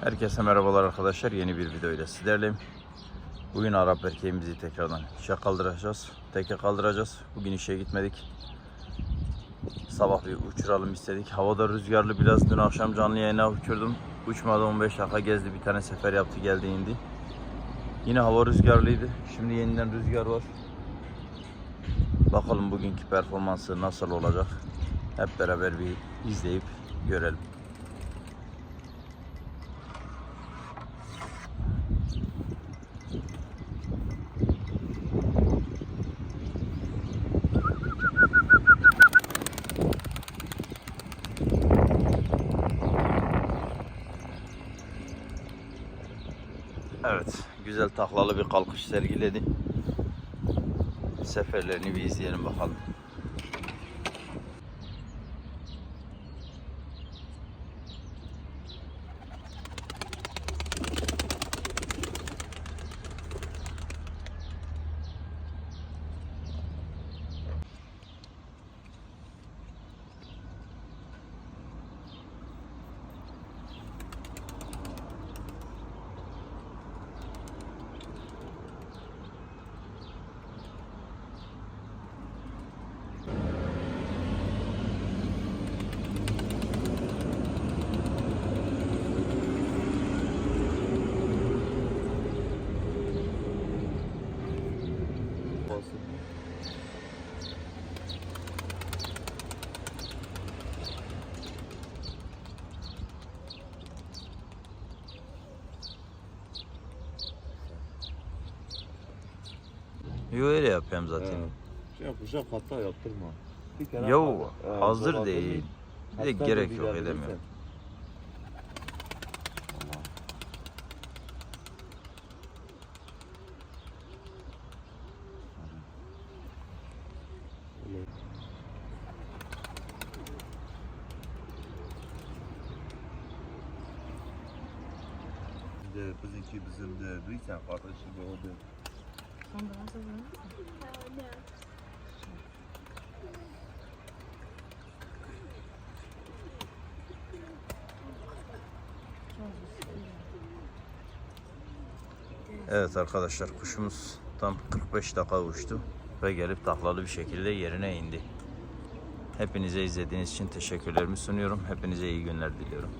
Herkese merhabalar arkadaşlar. Yeni bir video ile sizlerleyim. Bugün Arap erkeğimizi tekrardan işe kaldıracağız. Teke kaldıracağız. Bugün işe gitmedik. Sabah bir uçuralım istedik. Havada rüzgarlı biraz. Dün akşam canlı yayına uçurdum. Uçmadı 15 dakika gezdi. Bir tane sefer yaptı geldi indi. Yine hava rüzgarlıydı. Şimdi yeniden rüzgar var. Bakalım bugünkü performansı nasıl olacak. Hep beraber bir izleyip görelim. Evet, güzel taklalı bir kalkış sergiledi. Seferlerini bir izleyelim bakalım. Yo öyle yapıyorum zaten. Şey kuşak hata yaptırma. Bir kere Yo e, hazır değil. Bir de gerek yok edemiyorum. De bizimki bizim de bir Evet arkadaşlar kuşumuz tam 45 dakika uçtu ve gelip taklalı bir şekilde yerine indi. Hepinize izlediğiniz için teşekkürlerimi sunuyorum. Hepinize iyi günler diliyorum.